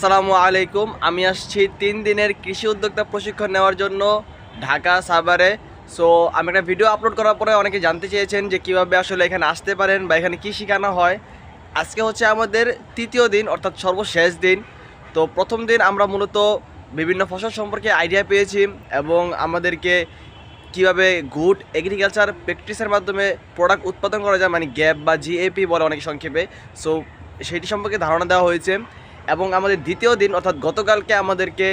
আসসালামু আলাইকুম। আমি আসছি তিন দিনের কৃষি উদ্যোক্তা প্রশিক্ষণ নেওয়ার জন্য ঢাকা সাভারে। সো আমি একটা ভিডিও আপলোড করার পরে অনেকে জানতে চেয়েছেন যে কীভাবে আসলে এখানে আসতে পারেন বা এখানে কী শেখানো হয়। আজকে হচ্ছে আমাদের তৃতীয় দিন, অর্থাৎ সর্বশেষ দিন। তো প্রথম দিন আমরা মূলত বিভিন্ন ফসল সম্পর্কে আইডিয়া পেয়েছি এবং আমাদেরকে কীভাবে গুড এগ্রিকালচার প্র্যাকটিসের মাধ্যমে প্রোডাক্ট উৎপাদন করা যায় মানে গ্যাপ বা জিএপি বলে অনেক সংক্ষেপে। সো সেটি সম্পর্কে ধারণা দেওয়া হয়েছে। এবং আমাদের দ্বিতীয় দিন, অর্থাৎ গতকালকে আমাদেরকে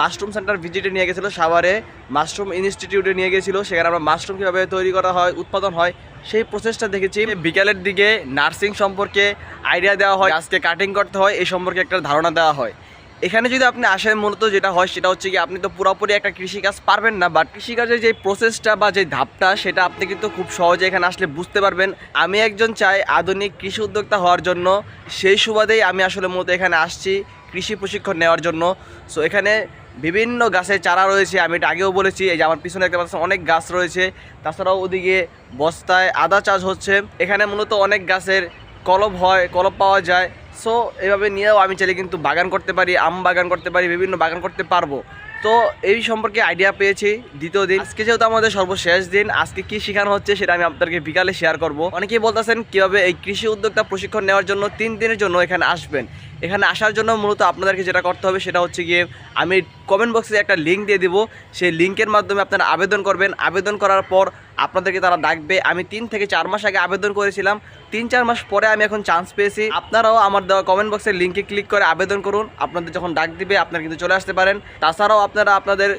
মাশরুম সেন্টার ভিজিটে নিয়ে গেছিল সাভারে, মাশরুম ইনস্টিটিউটে নিয়ে গেছিল, সেখানে আমরা মাশরুম কীভাবে তৈরি করা হয়, উৎপাদন হয়, সেই প্রসেসটা দেখেছি। বিকালের দিকে নার্সিং সম্পর্কে আইডিয়া দেওয়া হয়, আজকে কাটিং করতে হয়, এই সম্পর্কে একটা ধারণা দেওয়া হয়। এখানে যদি আপনি আসেন, মূলত যেটা হয় সেটা হচ্ছে কি আপনি তো পুরোপুরি একটা কৃষিকাজ পারবেন না বাট কৃষিকাজের যে প্রসেসটা বা যে ধাপটা, সেটা আপনি কিন্তু খুব সহজে এখানে আসলে বুঝতে পারবেন। আমি একজন চাই আধুনিক কৃষি উদ্যোক্তা হওয়ার জন্য। সেই সুবাদেই আমি আসলে মূলত এখানে আসছি কৃষি প্রশিক্ষণ নেওয়ার জন্য। সো এখানে বিভিন্ন গাছের চারা রয়েছে, আমি এটা আগেও বলেছি, এই যে আমার পিছনে দেখতে পাচ্ছেন অনেক গাছ রয়েছে। তাছাড়াও ওদিকে বস্তায় আদা চাষ হচ্ছে। এখানে মূলত অনেক গাছের কলব হয়, কলব পাওয়া যায়। সো এভাবে নিয়েও আমি চাইলে কিন্তু বাগান করতে পারি, আম বাগান করতে পারি, বিভিন্ন বাগান করতে পারব। তো এই সম্পর্কে আইডিয়া পেয়েছি দ্বিতীয় দিন। আজকে যেহেতু আমাদের সর্বশেষ দিন, আজকে কি শেখানো হচ্ছে সেটা আমি আপনাদেরকে বিকালে শেয়ার করব। অনেকেই বলতেছেন কীভাবে এই কৃষি উদ্যোক্তা প্রশিক্ষণ নেওয়ার জন্য তিন দিনের জন্য এখানে আসবেন। এখানে আসার জন্য মূলত আপনাদেরকে যেটা করতে হবে সেটা হচ্ছে গিয়ে আমি কমেন্ট বক্সে একটা লিঙ্ক দিয়ে দিব। সেই লিঙ্কের মাধ্যমে আপনারা আবেদন করবেন। আবেদন করার পর আপনাদেরকে তারা ডাকবে। আমি তিন থেকে চার মাস আগে আবেদন করেছিলাম। তিন, চার মাস পরে আমি এখন চান্স পেয়েছি। আপনারাও আমার দেওয়া কমেন্ট বক্সের লিঙ্কে ক্লিক করে আবেদন করুন। আপনাদের যখন ডাক দিবে, আপনারা কিন্তু চলে আসতে পারেন। তাছাড়াও আপনারা আপনাদের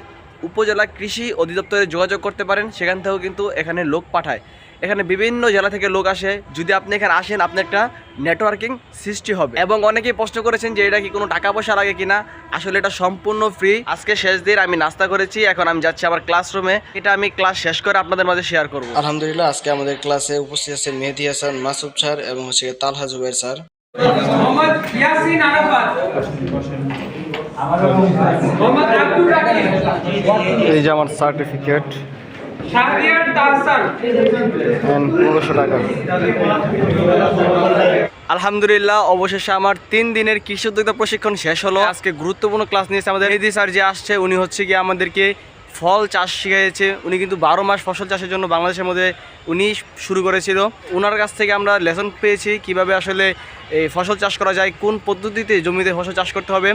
উপজেলা কৃষি অধিদপ্তরে যোগাযোগ করতে পারেন। সেখান থেকেও কিন্তু এখানে লোক পাঠায়। এখানে বিভিন্ন জেলা থেকে লোক আসে। যদি আপনি এখানে আসেন আপনি একটা নেটওয়ার্কিং সৃষ্টি হবে। এবং অনেকেই প্রশ্ন করেছেন যে এটা কি কোনো টাকা পয়সা লাগে কিনা? আসলে এটা সম্পূর্ণ ফ্রি আজকে শেষ দিন আমি নাস্তা করেছি এখন আমি যাচ্ছি আমার ক্লাসরুমে এটা আমি ক্লাস শেষ করে আপনাদের মাঝে শেয়ার করব। আলহামদুলিল্লাহ আজকে আমাদের ক্লাসে উপস্থিত আছেন মেহেদি হাসান মাসুদ স্যার এবং হচ্ছে তালহা জুবের স্যার। মোহাম্মদ ইয়াসিন আরাফাত। এই যে আমার সার্টিফিকেট শাহরিয়ার তাহসান। পনেরোশো টাকা। আলহামদুলিল্লাহ অবশেষে আমার তিন দিনের কৃষি উদ্যোক্তা প্রশিক্ষণ শেষ হলো। আজকে গুরুত্বপূর্ণ ক্লাস নিয়েছে আমাদের। এদি স্যার যে আসছে উনি হচ্ছে কি আমাদেরকে ফল চাষ শিখিয়েছে উনি কিন্তু বারো মাস ফসল চাষের জন্য বাংলাদেশের মধ্যে উনি শুরু করেছিল। ওনার কাছ থেকে আমরা লেসন পেয়েছি কীভাবে আসলে এই ফসল চাষ করা যায়, কোন পদ্ধতিতে জমিতে ফসল চাষ করতে হবে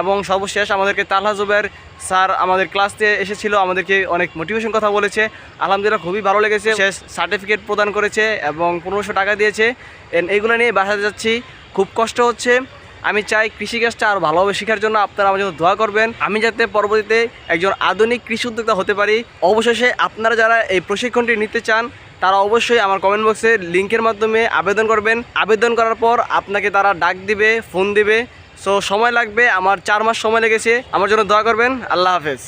এবং সর্বশেষ আমাদেরকে তালহা জুবের স্যার আমাদের ক্লাস ক্লাসে এসেছিল, আমাদেরকে অনেক মোটিভেশন কথা বলেছে। আলহামদুলিল্লাহ খুবই ভালো লেগেছে, শেষ সার্টিফিকেট প্রদান করেছে এবং পনেরোশো টাকা দিয়েছে। এইগুলো নিয়ে বাসাতে যাচ্ছি, খুব কষ্ট হচ্ছে। আমি চাই কৃষিকাজটা আরও ভালোভাবে শেখার জন্য আপনারা আমার জন্য দোয়া করবেন। আমি যাতে পরবর্তীতে একজন আধুনিক কৃষি উদ্যোক্তা হতে পারি। অবশেষে আপনারা যারা এই প্রশিক্ষণটি নিতে চান, তারা অবশ্যই আমার কমেন্ট বক্সে লিঙ্কের মাধ্যমে আবেদন করবেন। আবেদন করার পর আপনাকে তারা ডাক দিবে, ফোন দিবে। সো সময় লাগবে, আমার চার মাস সময় লেগেছে। আমার জন্য দোয়া করবেন। আল্লাহ হাফেজ।